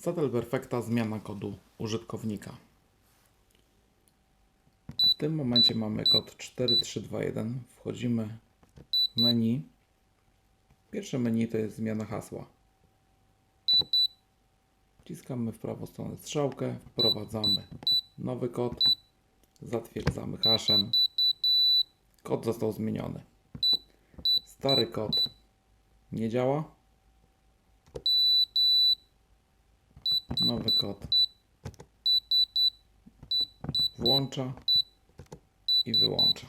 Satel Perfecta zmiana kodu użytkownika. W tym momencie mamy kod 4321. Wchodzimy w menu. Pierwsze menu to jest zmiana hasła. Wciskamy w prawą stronę strzałkę, wprowadzamy nowy kod, zatwierdzamy haszem. Kod został zmieniony. Stary kod nie działa. Nowy kod włącza i wyłącza.